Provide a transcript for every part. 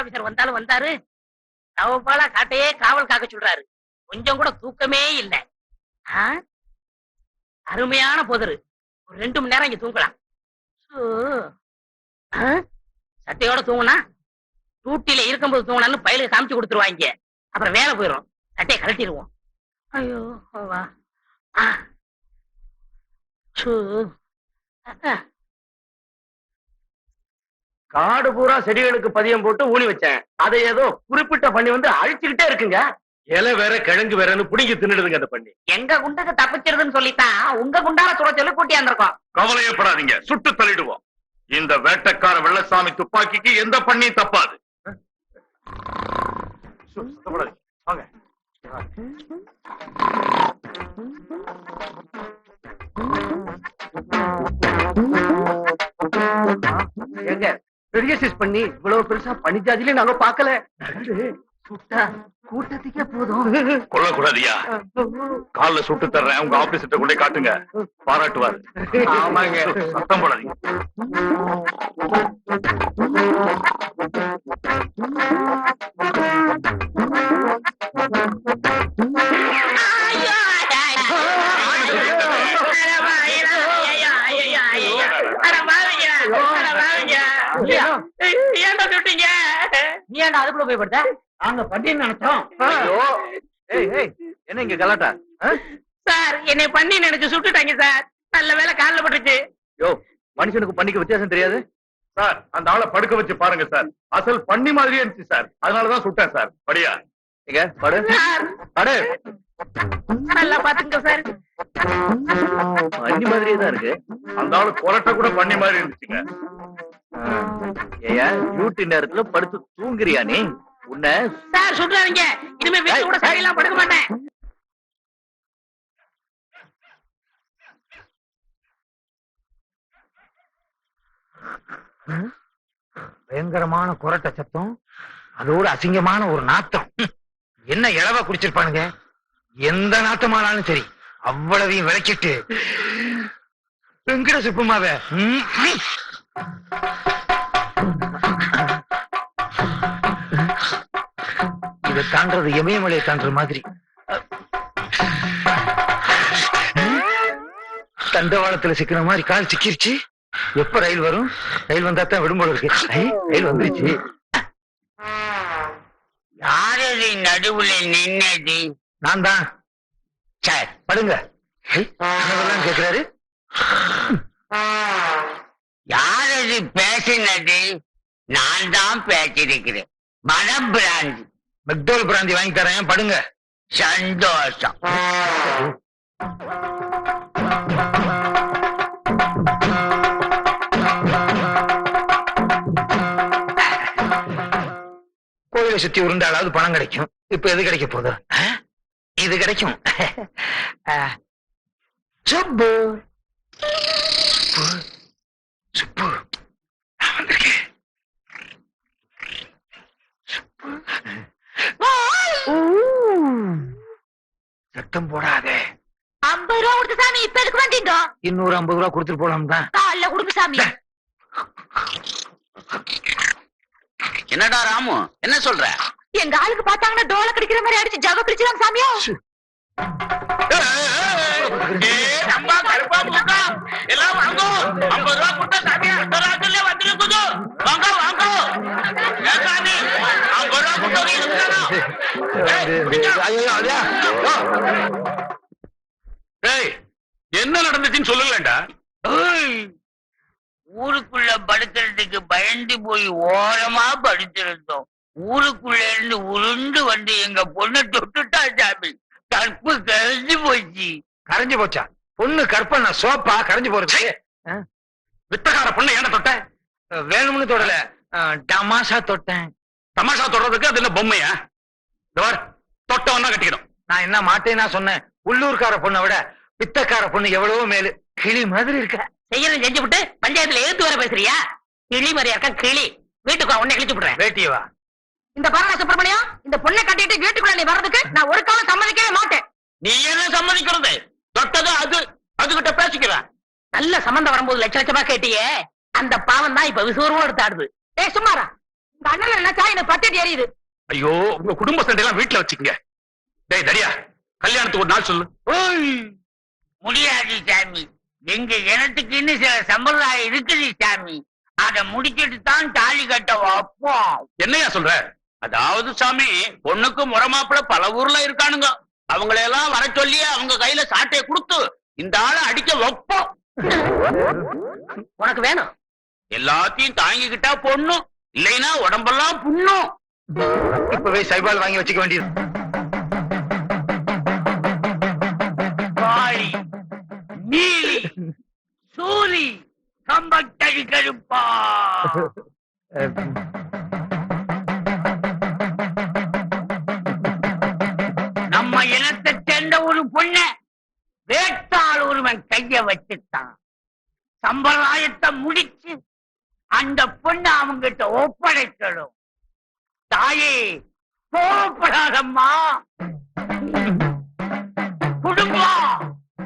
Officer வந்தாலும் வந்தாரு. தவப்பாலா காட்டையே காவல் காக்க சொல்றாரு. கொஞ்சம் கூட தூக்கமே இல்ல. அருமையான புதரு. ஒரு ரெண்டு மணி நேரம் இங்க தூங்கலாம். சட்டையோட தூங்குனா? டூட்டில இருக்கும்போது தூங்கினாலும் பயிலுக்கு காமிச்சு கொடுத்துருவாங்க அப்புறம் வேலை போயிடும் சட்டையை கழட்டிடுவோம் ஐயோ வா. ஆ. காடு பூரா செடிகளுக்கு பதியம் போட்டு ஊனி வச்சேன். அதை ஏதோ குறிப்பிட்ட பண்ணி வந்து அழிச்சுக்கிட்டே இருக்குங்க. இலை வேற கிழங்கு வேறன்னு புடிங்கி தின்னுடுதுங்க அந்த பண்ணி எங்க குண்டுக்கு தப்பிச்சிருதுன்னு சொல்லித்தான். உங்க குண்டால சுட சொல்லி கூட்டியாந்துருக்கோம் கவலையப்படாதீங்க. சுட்டு தள்ளிடுவோம். இந்த வேட்டக்கார வெள்ளசாமி துப்பாக்கிக்கு எந்த பண்ணியும் தப்பாது. எங்க? சைஸ் பண்ணி இவ்வளவு பெருசா பண்ணி ஜாதியில நாங்க பாக்கல சுட்டா கூட்டத்துக்கே போதும். கொல்லக்கூடாதியா? கால்ல சுட்டு தர்றேன். உங்க ஆபீஸ்கிட்ட கொண்டே காட்டுங்க. பாராட்டுவார். ஆமாங்க. சத்தம் போடாதீங்க. ஏன்டா சுட்டீங்க நீ ஏன்டா அதுக்குள்ள போய் படுத்த? நாங்க பண்ணின்னு நினைச்சோம். ஐயோ. ஏய் ஏய் என்ன இங்க கலாட்டா? சார் என்னை பண்ணி நினைச்சு சுட்டுட்டாங்க சார். நல்ல வேலை கால்ல பட்டுச்சு. யோ மனுஷனுக்கு பண்ணிக்க வித்தியாசம் தெரியாது? சார் அந்த ஆளை படுக்க வச்சு பாருங்க சார். அசல் பண்ணி மாதிரியே இருந்துச்சு சார். அதனாலதான் சுட்டேன் சார். படியா? இங்க படு. சார். படு. நல்லா பாத்துங்க சார். பண்ணி மாதிரியே தான் இருக்கு. அந்த ஆளு கொரட்டை கூட பண்ணி மாதிரி இருந்துச்சுங்க. ஏயா டியூட்டி நேரத்துல படுத்து தூங்குறியா நீ? உன்னை சார் சுடுறாங்க இனிமே வீட்டு கூட சரியில்லாம் படுக்க மாட்டேன். பயங்கரமான குரட்ட சத்தம் அதோட அசிங்கமான ஒரு நாத்தம். என்ன இளவா குடிச்சிருப்பானுங்க? எந்த நாத்தமானாலும் சரி அவ்வளவையும் விளக்கிட்டு வெங்கட சுப்புமாவ. இதை தாண்டது இமயமலையை தாண்டுற மாதிரி. தண்டவாளத்துல சிக்கிற மாதிரி கால் சிக்கிருச்சு. எப்ப ரயில் வரும்? ரயில் வந்தா தான் விடும் போல இருக்கு. ரயில் வந்துருச்சு. யாரது நடுவுல நின்னது? நான் தான். சார் படுங்க. ஐ, கேக்குறாரு யாரது பேசினது? நான் தான் பேசியிருக்கிறேன். மனம் பிராந்தி மெக்டோல் பிராந்தி வாங்கி தரேன் படுங்க. சந்தோஷம். கோயிலை சுத்தி உருண்டாலாவது பணம் கிடைக்கும். இப்ப எது கிடைக்க போகுது? இது கிடைக்கும். சுப்பு. சுப்பு நான் வந்திருக்கேன் சுப்பு. சத்தம் போடாதே ஐம்பது ரூபா கொடுத்து சாமி இப்ப எதுக்கு வந்தீங்க இன்னொரு ஐம்பது ரூபா கொடுத்துட்டு போலாம் தான் காலைல கொடுங்க சாமி என்னடா ராமு என்ன சொல்ற எங்க ஆளுக்கு பார்த்தாங்கன்னா டோல கடிக்கிற மாதிரி அடிச்சு ஜவ கடிச்சிடாங்க சாமியா அம்மா கருப்பா மூக்கா எல்லாம் வாங்கோ. ஐம்பது ரூபா கொடுத்தா சாமி அடுத்த ராத்திரில வந்துருக்குது வாங்க வாங்க. சாமி ஐம்பது ரூபா? ஏய். டேய் என்ன நடந்துச்சுன்னு சொல்லுங்களேன்டா ஊருக்குள்ள படுக்கிறதுக்கு பயந்து போய் ஓரமா படுத்திருந்தோம். ஊருக்குள்ள இருந்து உருண்டு வந்து எங்க பொண்ணை தொட்டுட்டா சாமி. கற்பு கழிஞ்சு போச்சு. கரைஞ்சு போச்சா? பொண்ணு கற்பனை சோப்பா கரைஞ்சு போறது. வித்தகார பொண்ணு ஏன்டா தொட்ட? வேணும்னு தொடல. டமாஷா தொட்டேன். தமாஷா தொடறதுக்கு அது என்ன பொம்மையா? தொட்டவன் தான் கட்டிக்கணும். நான் என்ன மாட்டேன்னா சொன்னேன். உள்ளூர்கார பொண்ணை விட பித்தக்கார பொண்ணு எவ்வளவோ மேலு. கிளி மாதிரி இருக்க. செய்யறது செஞ்சு விட்டு பஞ்சாயத்துல ஏத்து வர பேசுறியா? கிளி மாதிரியா இருக்கா கிளி. வீட்டுக்கு உன்னை கிழிச்சு விடுறேன் வேட்டியவா இந்த பாருங்க சுப்பிரமணியம் இந்த பொண்ணை கட்டிட்டு வீட்டுக்குள்ள நீ வர்றதுக்கு நான் ஒரு காலம் சம்மதிக்கவே மாட்டேன். நீ என்ன சம்மதிக்கிறது? தொட்டது அது? அதுகிட்ட பேசிக்கிறேன். நல்ல சம்பந்தம் வரும்போது லட்ச லட்சமா கேட்டியே. அந்த பாவம் தான் இப்ப விசுவரமா எடுத்து ஆடுது. ஏ சும்மாரா. உங்க அண்ணன் நினைச்சா எனக்கு பத்தடி எரியுது ஐயோ உங்க குடும்ப சண்டை எல்லாம் வீட்டுல வச்சுக்கங்க. டேய் தடியா கல்யாணத்துக்கு ஒரு நாள் சொல்லு. முடியாது சாமி. எங்க இனத்துக்கு இன்னும் சில சம்பிரதாயம் இருக்குது சாமி. அத முடிச்சிட்டு தான் தாலி கட்ட வைப்போம். என்னையா சொல்ற? அதாவது சாமி பொண்ணுக்கு முறமாப்பிள பல ஊர்ல இருக்கானுங்க. அவங்களையெல்லாம் வர சொல்லி அவங்க கையில சாட்டையை கொடுத்து இந்த ஆளை அடிக்க வைப்போம். உனக்கு வேணும். எல்லாத்தையும் தாங்கிக்கிட்டா பொண்ணு இல்லைன்னா உடம்பெல்லாம் புண்ணும். இப்பவே சைபால் வாங்கி வச்சுக்க வேண்டியது. நீலி சூலி கம்பத்தடி கருப்பா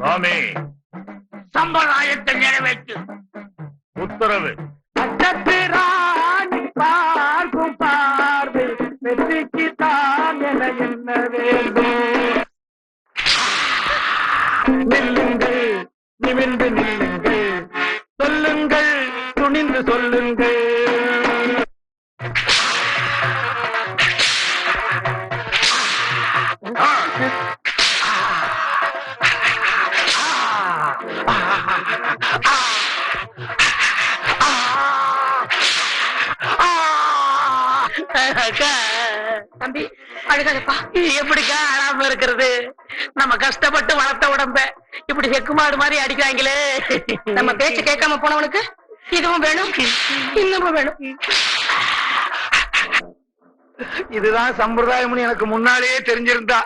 சாமி சம்பிரதாயத்தை நிறைவேற்று. உத்தரவு. தம்பி அழுகாதப்பா. எப்படிக்கா அழாம இருக்கிறது? நம்ம கஷ்டப்பட்டு வளர்த்த உடம்ப இப்படி செக்குமாடு மாதிரி அடிக்கிறாங்களே. நம்ம பேச்சு கேட்காம போனவனுக்கு இதுவும் வேணும் இன்னமும் வேணும். இதுதான் சம்பிரதாயம்னு எனக்கு முன்னாலேயே தெரிஞ்சிருந்தா.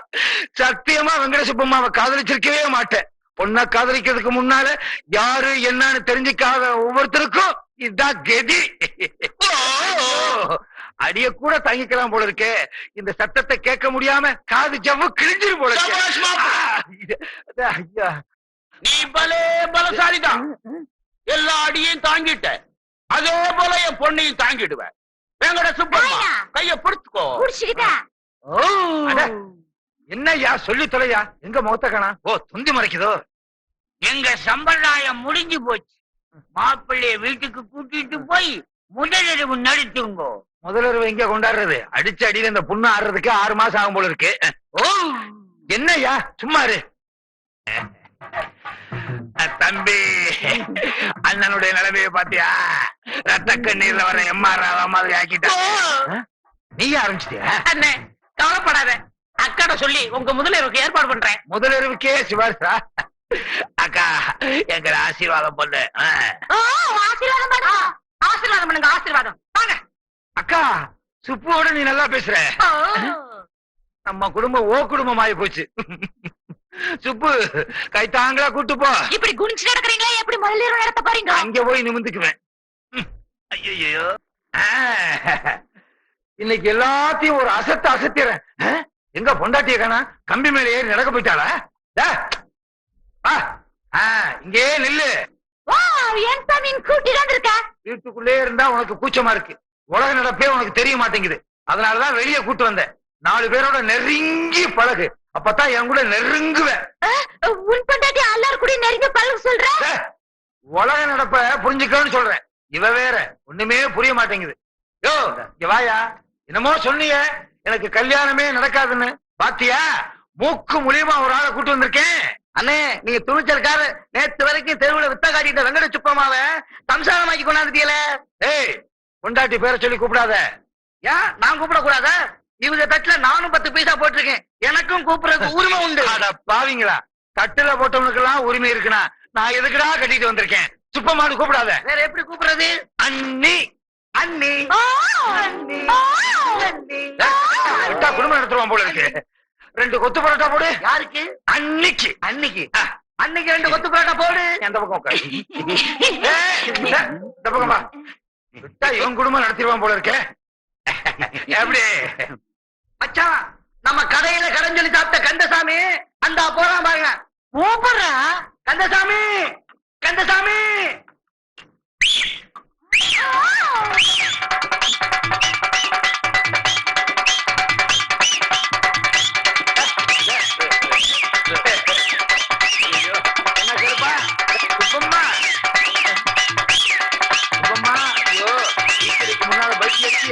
சத்தியமா வெங்கட சுப்பம்மாவை காதலிச்சிருக்கவே மாட்டேன். பொண்ணை காதலிக்கிறதுக்கு முன்னால யாரு என்னன்னு தெரிஞ்சுக்காத ஒவ்வொருத்தருக்கும் இதுதான் கதி. அடிய கூட தாங்கிக்கலாம் போல இருக்கே. இந்த சத்தத்தை கேட்க முடியாம காது ஜவ்வு கிழிஞ்சிரு போல ஐயா. நீ பலே பலசாலிதான். எல்லா அடியையும் தாங்கிட்ட. அதே போல என் பொண்ணையும் தாங்கிடுவேன் வெங்கட சுப்பம்மா கைய பிடிச்சுக்கோ. என்னய்யா சொல்லி தொலையா எங்க முகத்த காணா? ஓ துந்தி மறைக்குதோ? எங்க சம்பிரதாயம் முடிஞ்சு போச்சு. மாப்பிள்ளைய வீட்டுக்கு கூட்டிட்டு போய் முதலிரவு நடத்துங்கோ. முதல்வர் எங்க கொண்டாடுறது? அடிச்ச அடியில இந்த புண்ணு ஆடுறதுக்கு ஆறு மாசம் ஆகும் போல இருக்கு. ஓ. என்னய்யா? சும்மா இரு. அஹ், தம்பி அண்ணனுடைய நிலைமையை பாத்தியா? ரத்த கண்ணீர்ல வர எம்ஆர் ராவா மாதிரி ஆக்கிட்டா. நீயே ஆரம்பிச்சிட்டியா? அண்ணே கவலைப்படாத. அக்காட சொல்லி உங்க முதலிரவுக்கு ஏற்பாடு பண்றேன். முதல்வருக்கே சிவாசா அக்கா எங்க ஆசீர்வாதம் பண்ணு. ஆசீர்வாதம் பண்ணுங்க ஆசீர்வாதம் பண்ணுங்க ஆசீர்வாதம். வாங்க. அக்கா சுப்புவோட நீ நல்லா பேசுற. நம்ம குடும்பம் ஓ குடும்பம் ஆகி போச்சு. சுப்பு கைத்தாங்களா கூட்டு போ. இப்படி குனிச்சு நடக்கிறீங்களா? எப்படி முதலிரவு நடத்த போறீங்க அங்க போய் நிமிந்துக்குவேன். ஐயோ இன்னைக்கு எல்லாத்தையும் ஒரு அசத்து அசத்திறேன்? எங்க பொண்டாட்டிய காணா கம்பி மேல ஏறி நடக்க போயிட்டாளா? டே, வா. ஆ, இங்கே நில்லு. என் சாமியின் கூட்டி தான் இருக்க வீட்டுக்குள்ளே இருந்தா உனக்கு கூச்சமா இருக்கு. உலக நடப்பே உனக்கு தெரிய மாட்டேங்குது. அதனாலதான் வெளியே கூட்டு வந்தேன். நாலு பேரோட நெருங்கி பழகு. அப்பதான் என் கூட நெருங்குவேன். உன் பொண்டாட்டி எல்லாரும் கூட நெருங்க பழக சொல்ற? டே, உலக நடப்ப புரிஞ்சுக்கணும்னு சொல்றேன். இவ வேற. ஒண்ணுமே புரிய மாட்டேங்குது. யோ வாயா. என்னமோ சொன்னீங்க எனக்கு கல்யாணமே நடக்காதுன்னு. பாத்தியா? மூக்கு மூலியமா ஒரு ஆளை கூட்டு வந்திருக்கேன். அண்ணே நீங்க துணிச்சல்கார நேத்து வரைக்கும் தெருவுல வித்த காட்டிட்ட வெங்கட சுப்பமாவ சம்சாரமாக்கி கொண்டாந்துட்டீல ஏய் பொண்டாட்டி பேரை சொல்லி கூப்பிடாத. ஏன்? நான் கூப்பிட கூடாதா இவங்க தட்டுல நானும் பத்து பைசா போட்டிருக்கேன். எனக்கும் கூப்பிடுறதுக்கு உரிமை உண்டு. அட பாவீங்களா. தட்டுல போட்டவனுக்கு எல்லாம் உரிமை இருக்குனா நான் எதுக்குடா கட்டிட்டு வந்திருக்கேன்? சுப்பமானு கூப்பிடாத. வேற எப்படி கூப்பிடுறது? அண்ணி. அண்ணி. அண்ணி. குடும்பம் நடத்துவான் போல இருக்கு. ரெண்டு கொத்து பரோட்டா போடு. யாருக்கு? அன்னைக்கு. அன்னைக்கு. அன்னைக்கு ரெண்டு கொத்து பரோட்டா போடு. எந்த பக்கம் இந்த பக்கம் விட்டா இவன் குடும்பம் நடத்திடுவான் போல இருக்கே. எப்படி? மச்சான் நம்ம கடையில கடன் சொல்லி சாப்பிட்ட கந்தசாமி அந்த போறான் பாருங்க. கூப்பிடுறா கந்தசாமி கந்தசாமி.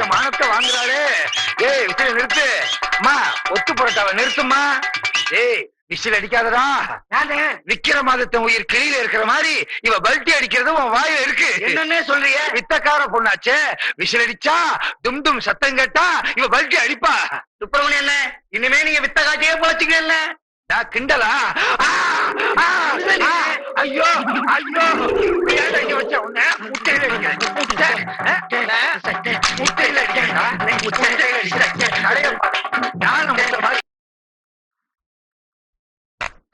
மானத்தை வாங்குறாளே. ஏய் விசில நிறுத்து. அம்மா ஒத்து புரட்டாவ நிறுத்துமா ஏய் விசில் அடிக்காதடா. நானே விக்கிர மாதத்தின் உயிர் கிளியில இருக்கிற மாதிரி இவ பல்ட்டி அடிக்கிறது உன் வாயில இருக்கு. என்னன்னே சொல்றிய வித்தக்கார பொண்ணாச்சே. விசில் அடிச்சா டும் டும் சத்தம் கேட்டா இவ பல்ட்டி அடிப்பா. சுப்பிரமணியம் என்ன இனிமே நீங்க வித்த காட்டியே போச்சுக்கல கிண்டலா? ஆ, ஆ, ஆ, ஐயோ ஐயோ. வச்ச முட்டையில முட்டை முட்டையில முட்டையில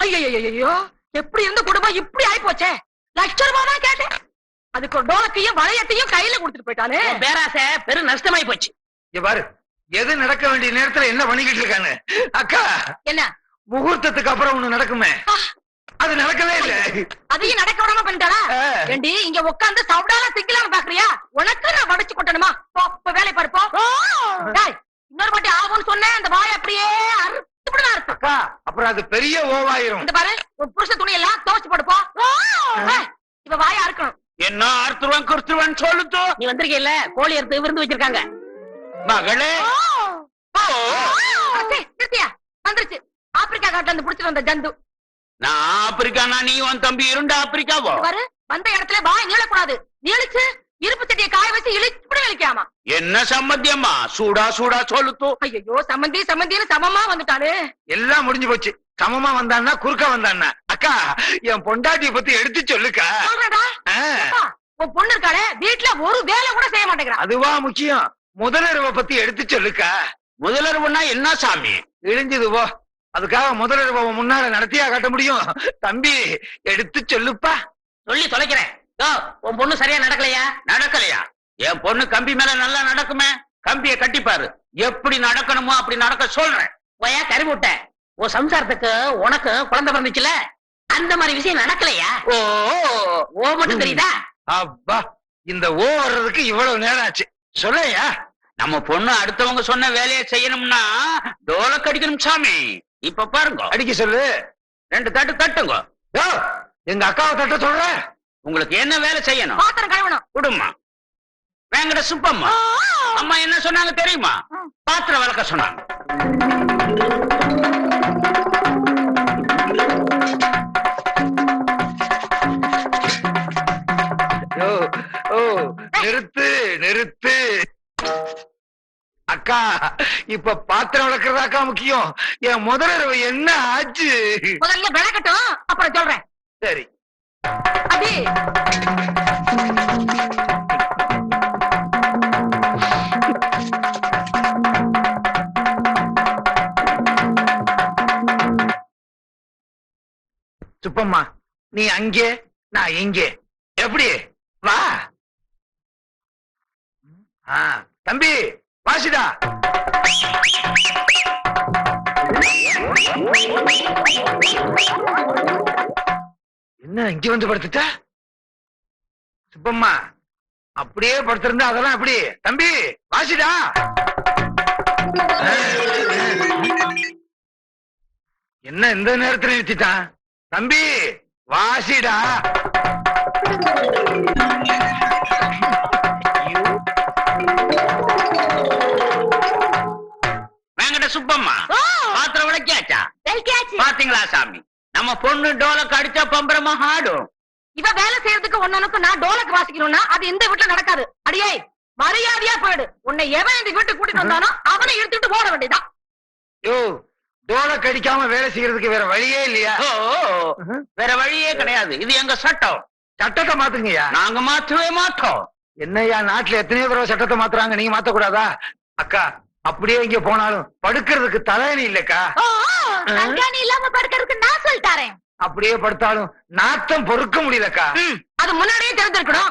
ஐயோ எப்படி இருந்த குடும்பம் இப்படி ஆயி போச்சே? லட்ச தான் கேட்டேன். அதுக்கு ஒரு டோலக்கையும் வளையத்தையும் கையில கொடுத்துட்டு போயிட்டானே பேராசை பெரும் நஷ்டமாயி போச்சு. இங்க பாரு எது நடக்க வேண்டிய நேரத்துல என்ன பண்ணிக்கிட்டு இருக்காங்க அக்கா. என்ன? முகூர்த்தத்துக்கு அப்புறம் ஒண்ணு நடக்குமே. அது நடக்கவே இல்ல. அதையும் நடக்க விடாம பண்ணிட்டாளா? ஆ. ஏண்டி இங்க உட்கார்ந்து சவுடால திங்கலாம்னு பாக்குறியா? உனக்கு நான் வடிச்சு கொட்டணுமா? இப்ப வேலை பாரு போ. டேய், இன்னொரு வாட்டி ஆகும்னு சொன்னேன் அந்த வாய் அப்படியே அறுத்து அர்த்தம் அக்கா அப்புறம் அது பெரிய ஓவாயிரும். இந்த பாரு உன் புருஷ துணி எல்லாம் துவச்சு போடு போ. ஏய், இவ வாயா இருக்கணும் என்ன அறுத்துருவன் கிறிஸ்துவன் சொல்லுத்தோ நீ வந்திருக்கீல்ல கோழி எடுத்து விருந்து வச்சிருக்காங்க. மகளே. வந்துருச்சு. ஆப்பிரிக்கா காட்டுல இருந்து புடிச்சிட்டு வந்த ஜந்து. நான் ஆப்பிரிக்கானா நீ உன் தம்பி இருண்ட ஆப்பிரிக்காவோ? பாரு வந்த இடத்துல வாய் நீளக்கூடாது. நீளிச்சு இருப்பு சட்டியை காய வச்சு இழிச்சு இழிக்காமா என்ன சம்மத்தியம்மா சூடா சூடா சொல்லுத்தோ. ஐயோ சம்மந்தி சம்மந்தின்னு சமமா வந்துட்டானே எல்லாம் முடிஞ்சு போச்சு. சமமா வந்தான்னா குறுக்க வந்தான்னா. அக்கா என் பொண்டாட்டிய பத்தி எடுத்து சொல்லுக்கா. சொல்றடா. உன் பொண்ணு இருக்காளே வீட்டுல ஒரு வேலை கூட செய்ய மாட்டேங்கிறா. அதுவா முக்கியம். முதலிரவை பத்தி எடுத்து சொல்லுக்கா. முதலர்வுன்னா என்ன சாமி? இழிஞ்சது போ. அதுக்காக முதலிரவை முன்னால நடத்தியா காட்ட முடியும்? தம்பி எடுத்து சொல்லுப்பா. சொல்லி தொலைக்கிறேன். உன் பொண்ணு சரியா நடக்கலையா? நடக்கலையா? என் பொண்ணு கம்பி மேல நல்லா நடக்குமே? கம்பிய கட்டிப்பாரு. எப்படி நடக்கணுமோ அப்படி நடக்க சொல்றேன். ஒயா கறி விட்ட உன் சம்சாரத்துக்கு உனக்கு குழந்தை பிறந்துச்சுல? அந்த மாதிரி விஷயம் நடக்கலையா? ஓ ஓ மட்டும் தெரியுதா? அப்பா இந்த ஓ வர்றதுக்கு இவ்வளவு நேரம் ஆச்சு சொல்லையா? நம்ம பொண்ணு அடுத்தவங்க சொன்ன வேலையை செய்யணும்னா டோலக் அடிக்கணும் சாமி. இப்ப பாருங்க. அடிக்க சொல்லு. ரெண்டு தட்டு தட்டுங்க. எங்க அக்காவை தட்ட சொல்ற? உங்களுக்கு என்ன வேலை செய்யணும்? பாத்திரம் கழுவணும். குடும்மா வேங்கட சுப்பம்மா. அம்மா என்ன சொன்னாங்க தெரியுமா? பாத்திரம் வளர்க்க சொன்னாங்க. இப்ப பாத்திரம் விளக்குறதாக்கா முக்கியம். என் முதலிரவு என்ன ஆச்சு? முதல்ல விளக்கட்டும் அப்புறம் சொல்றேன். சரி. அடி சுப்பம்மா நீ அங்கே நான் இங்கே. எப்படி? வா. தம்பி வாசிடா. என்ன இங்க வந்து படுத்துட்ட? சுப்பம்மா அப்படியே படுத்திருந்தா அதெல்லாம் அப்படி தம்பி வாசிடா. என்ன இந்த நேரத்துல நிறுத்திட்டான்? தம்பி வாசிடா. சுப்பம்மா. பாத்திரம் விளக்கியாச்சா. பாத்தீங்களா சாமி? நம்ம பொண்ணு டோலக் அடிச்சா பம்பரமா ஆடும். இவ வேலை செய்யறதுக்கு ஒன்னனுக்கு நான் டோலக் வாசிக்கணும்னா அது இந்த வீட்டுல நடக்காது. அடியே மரியாதையா போயிடு. உன்னை எவன் இந்த வீட்டுக்கு கூட்டிட்டு வந்தானோ அவனை எடுத்துட்டு போட வேண்டியதான் யோ டோல கடிக்காம வேலை செய்யறதுக்கு வேற வழியே இல்லையா? வேற வழியே கிடையாது. இது எங்க சட்டம்? சட்டத்தை மாத்துங்கய்யா நாங்க மாற்றவே மாட்டோம். என்னய்யா நாட்டுல எத்தனையோ தடவை சட்டத்தை மாத்துறாங்க. நீங்க மாத்த கூடாதா அக்கா அப்படியே இங்க போனாலும் படுக்கிறதுக்கு தலையணி இல்லக்கா. கண்காணி இல்லாம படுக்கிறதுக்கு நான் சொல்லிட்டாரேன் அப்படியே படுத்தாலும் நாத்தம் பொறுக்க முடியலக்கா. அது முன்னாடியே தெரிஞ்சிருக்கணும்.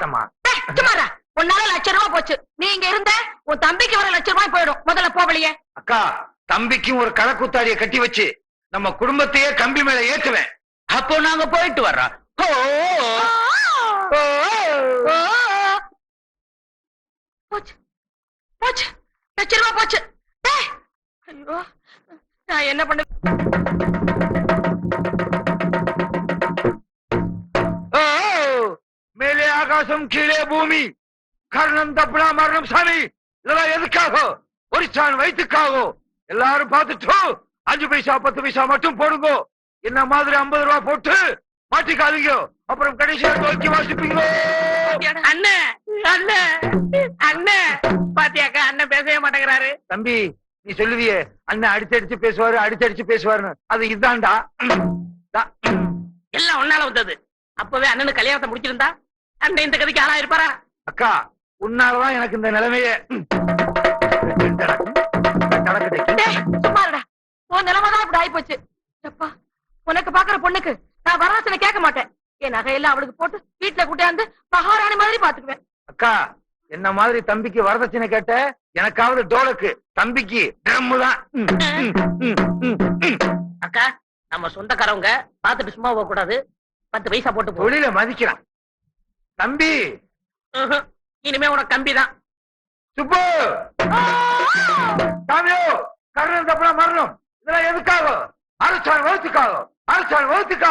சும்மாரா உன்னால லட்சம் ரூபாய் போச்சு. நீ இங்க இருந்த உன் தம்பிக்கு வர லட்சம் ரூபாய் போயிடும். முதல்ல போவலியே அக்கா தம்பிக்கும் ஒரு களக்குத்தாடியை கட்டி வச்சு நம்ம குடும்பத்தையே கம்பி மேல ஏத்துவேன். அப்போ நாங்க போயிட்டு வர்றோம். போச்சு. போச்சு. லட்ச ரூபாய் போச்சு. ஏய், ஐயோ நான் என்ன பண்ண ஓ, மேலே ஆகாசம் கீழே பூமி. கர்ணம் தப்புனா மரணம் சாமி. இதெல்லாம் எதுக்காக? ஒரு சான் வயிற்றுக்காக? எல்லாரும் பார்த்துட்டு அஞ்சு பைசா பத்து பைசா மட்டும் போடுங்க. என்ன மாதிரி ஐம்பது ரூபா போட்டு மாட்டிக்காதீங்க. அப்புறம் கடைசியா நோக்கி வாசிப்பீங்களோ? அண்ணே அண்ணே அண்ணே பாத்தியாக்கா அண்ணன் பேசவே மாட்டேங்கிறாரு. தம்பி நீ சொல்லுவியே அண்ணன் அடிச்சு அடிச்சு பேசுவாரு அடிச்சு அடிச்சு பேசுவாருன்னு. அது இதான்டா. தா. எல்லாம் ஒன்னால வந்தது. அப்பவே அண்ணனு கல்யாணத்தை முடிச்சிருந்தா? அண்ணன் இந்த கதைக்கு ஆளா இருப்பாரா? அக்கா உன்னாலதான் எனக்கு இந்த நிலைமையே. டேய், சும்மா இருடா. உன் நிலைமைதான் இப்படி ஆயிப்போச்சு. எப்பா உனக்கு பாக்குற பொண்ணுக்கு நான் வரதட்சணை கேட்க மாட்டேன். என் நகையெல்லாம் அவளுக்கு போட்டு வீட்டுல கூட்டியாந்து மகாராணி மாதிரி பாத்துக்குவேன். அக்கா என்ன மாதிரி தம்பிக்கு வரதட்சணை கேட்ட? எனக்காவது டோலுக்கு. தம்பிக்கு ட்ரம்மு தான். அக்கா நம்ம சொந்தக்காரவங்க பாத்துட்டு சும்மா போக கூடாது பத்து பைசா போட்டு தொழில மதிக்கிறான். தம்பி. இனிமே உனக்கு கம்பி தான். சுப்பு! சாமியோ கர்ணன் தப்புனா மரணம் இதெல்லாம் எதுக்காக? அரசாங்க வகுத்துக்காக. அரசாங்க வகுத்துக்காக.